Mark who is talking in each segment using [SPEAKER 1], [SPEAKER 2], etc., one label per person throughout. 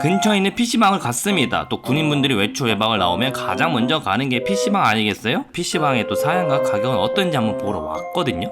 [SPEAKER 1] 근처에 있는 PC방을 갔습니다. 또 군인분들이 외출 외박을 나오면 가장 먼저 가는 게 PC방 아니겠어요? PC방의 또 사양과 가격은 어떤지 한번 보러 왔거든요.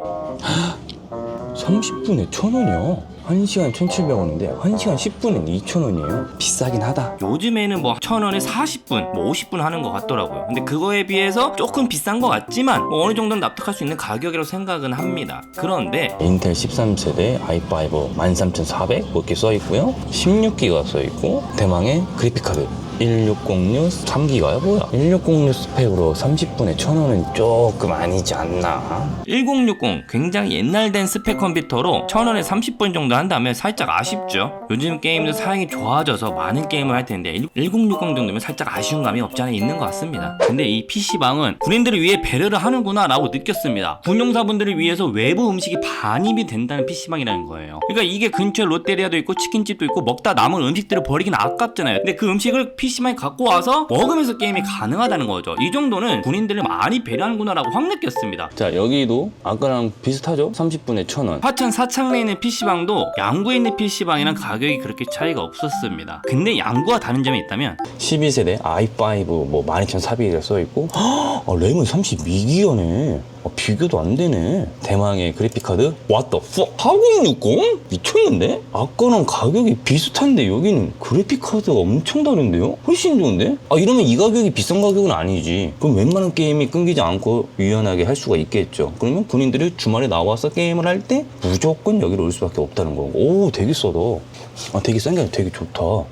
[SPEAKER 2] 30분에 1,000원이요. 1시간 1,700원인데 1시간 10분엔 2,000원이에요. 비싸긴 하다.
[SPEAKER 1] 요즘에는 뭐천 원에 40분, 뭐 50분 하는 것 같더라고요. 근데 그거에 비해서 조금 비싼 것 같지만 뭐 어느 정도는 납득할 수 있는 가격이라고 생각은 합니다. 그런데
[SPEAKER 2] 인텔 13세대 i5 13400 이렇게 써 있고요. 16기가 써 있고 대망의 그래픽 카드 1606 3기가요 뭐야? 1606 스펙으로 30분에 1,000원은 조금 아니지 않나?
[SPEAKER 1] 1060 굉장히 옛날 된 스펙 컴퓨터로 1000원에 30분 정도 한다면 살짝 아쉽죠. 요즘 게임도 사양이 좋아져서 많은 게임을 할 텐데 1060 정도면 살짝 아쉬운 감이 없지 않아 있는 것 같습니다. 근데 이 PC방은 군인들을 위해 배려를 하는구나 라고 느꼈습니다. 군용사분들을 위해서 외부 음식이 반입이 된다는 PC방이라는 거예요. 그러니까 이게 근처에 롯데리아도 있고 치킨집도 있고 먹다 남은 음식들을 버리긴 아깝잖아요. 근데 그 음식을 PC 방에 갖고 와서 먹으면서 게임이 가능하다는 거죠. 이 정도는 군인들을 많이 배려하는구나라고 확 느꼈습니다.
[SPEAKER 2] 자 여기도 아까랑 비슷하죠? 30분에 1,000원.
[SPEAKER 1] 화천 사창리에 있는 PC방도 양구에 있는 PC방이랑 가격이 그렇게 차이가 없었습니다. 근데 양구와 다른 점이 있다면
[SPEAKER 2] 12세대 i5 뭐 12400이라 써 있고 아, 램은 32기가네. 아, 비교도 안 되네. 대망의 그래픽 카드 What the fuck? 4060? 미쳤는데? 아까랑 가격이 비슷한데 여기는 그래픽 카드가 엄청 다른데요? 훨씬 좋은데? 아 이러면 이 가격이 비싼 가격은 아니지. 그럼 웬만한 게임이 끊기지 않고 유연하게 할 수가 있겠죠. 그러면 군인들이 주말에 나와서 게임을 할 때 무조건 여기로 올 수밖에 없다는 거고. 오 되게 싸다. 아 되게 싼 게 아니라 되게 좋다. 오.